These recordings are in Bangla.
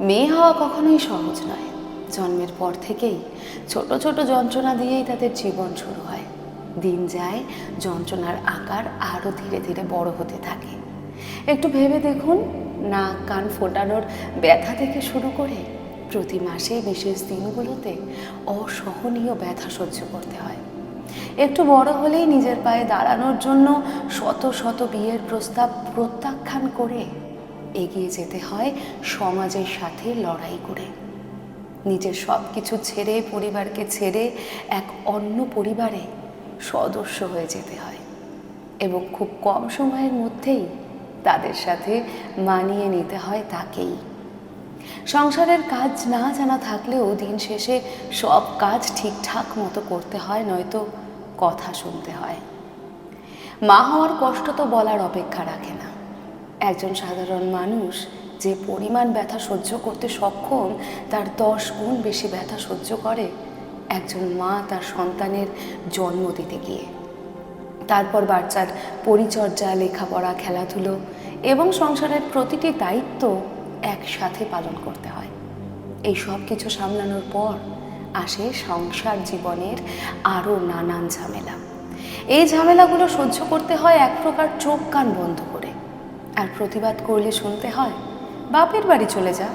মেয়ে হওয়া কখনোই সহজ নয়। জন্মের পর থেকেই ছোট ছোট যন্ত্রণা দিয়েই তাদের জীবন শুরু হয়। দিন যায়, যন্ত্রণার আকার আরও ধীরে ধীরে বড় হতে থাকে। একটু ভেবে দেখুন, নাক, কান ফোটানোর ব্যথা থেকে শুরু করে প্রতি মাসে বিশেষ দিনগুলোতে অসহনীয় ব্যথা সহ্য করতে হয়। একটু বড় হলেই নিজের পায়ে দাঁড়ানোর জন্য শত শত বিয়ের প্রস্তাব প্রত্যাখ্যান করে এগিয়ে যেতে হয় সমাজের সাথে লড়াই করে। নিজের সব কিছু ছেড়ে পরিবারকে ছেড়ে এক অন্য পরিবারে সদস্য হয়ে যেতে হয় এবং খুব কম সময়ের মধ্যেই তাদের সাথে মানিয়ে নিতে হয় তাকেই। সংসারের কাজ না জানা থাকলেও দিন শেষে সব কাজ ঠিকঠাক মতো করতে হয়, নয়তো কথা শুনতে হয়। মা হওয়ার কষ্ট তো বলার অপেক্ষা রাখে একজন সাধারণ মানুষ যে পরিমাণ ব্যথা সহ্য করতে সক্ষম, তার দশ গুণ বেশি ব্যথা সহ্য করে একজন মা তার সন্তানের জন্ম দিতে গিয়ে। তারপর বাচ্চার পরিচর্যা, লেখাপড়া, খেলাধুলো এবং সংসারের প্রতিটি দায়িত্ব একসাথে পালন করতে হয়। এই সব কিছু সামলানোর পর আসে সংসার জীবনের আরও নানান ঝামেলা। এই ঝামেলাগুলো সহ্য করতে হয় এক প্রকার চোখ কান বন্ধ করে। আর প্রতিবাদ করলে শুনতে হয়, বাপের বাড়ি চলে যা।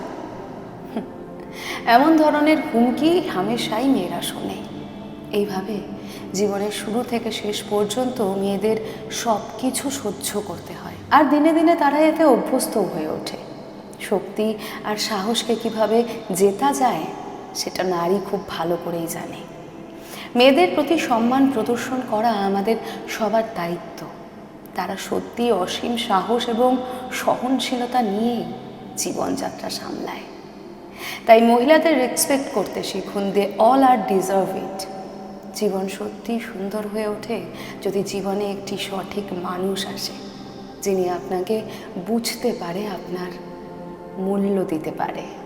এমন ধরনের হুমকি হামেশাই মেয়েরা শোনে। এইভাবে জীবনের শুরু থেকে শেষ পর্যন্ত মেয়েদের সব কিছু সহ্য করতে হয়। আর দিনে দিনে তারা এতে অভ্যস্ত হয়ে ওঠে। শক্তি আর সাহসকে কীভাবে জেতা যায়, সেটা নারী খুব ভালো করেই জানে। মেয়েদের প্রতি সম্মান প্রদর্শন করা আমাদের সবার দায়িত্ব। তারা সত্যি অসীম সাহস এবং সহনশীলতা নিয়েই জীবনযাত্রা সামলায়। তাই মহিলাদের রেসপেক্ট করতে শিখুন দে অল আর ডিজার্ভ ইট জীবন সত্যি সুন্দর হয়ে ওঠে যদি জীবনে একটি সঠিক মানুষ আসে, যিনি আপনাকে বুঝতে পারে, আপনার মূল্য দিতে পারে।